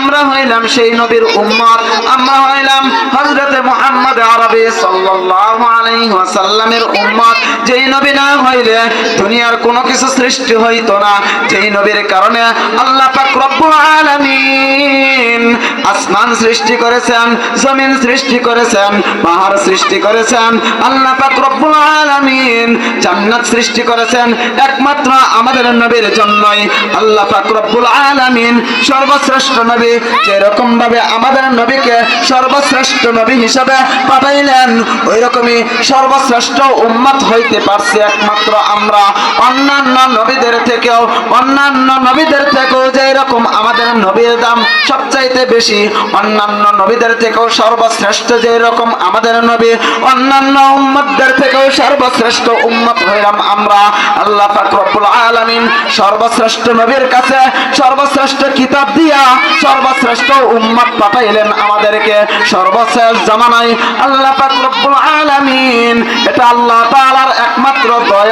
আমরা হইলাম সেই নবীর উম্মত। আমরা হইলাম হযরত মুহাম্মদ আরবি সাল্লাল্লাহু আলাইহি ওয়াসাল্লামের উম্মত। যেই নবী না হইলে দুনিয়ার কোনো কিছু সৃষ্টি হইতো না। যেই নবীর কারণে আল্লাহ পাক রব্বুল আলামিন আসমান সৃষ্টি করেছেন, জমিন সৃষ্টি করেছেন, পাহাড় সৃষ্টি করেছেন, আল্লাহ পাক রব্বুল আলামিন জান্নাত সৃষ্টি করেছেন একমাত্র আমাদের নবীর জন্যই। আল্লাহ পাক রব্বুল আলামিন সর্বশ্রেষ্ঠ নবী যেরকম ভাবে আমাদের নবীকে সর্বশ্রেষ্ঠ নবী হিসাবে পাঠাইলেন ওই রকমই সর্বশ্রেষ্ঠ উম্মত হইতে পারছে একমাত্র আমরা। অন্যান্য নবীদের থেকেও, অন্যান্য নবীদের থেকেও যেরকম আমাদের নবীর দাম সবচাইতে বেশি, অন্যান্য নবীদের থেকেও সর্বশ্রেষ্ঠ যে রকম আমাদের নবী, অন্যান্য উম্মতদের থেকেও সর্বশ্রেষ্ঠ উম্মত হইলাম আমরা। আল্লাহ পাক রব্বুল আলামিন সর্বশ্রেষ্ঠ নবীর কাছে সর্বশ্রেষ্ঠ কিতাব দিয়া সর্বশ্রেষ্ঠ উম্মত পাঠাইলেন আমাদেরকে সর্বশেষ জামানায়। আল্লাহ পাক রব্বুল আলামিন, এটা আল্লাহ একমাত্র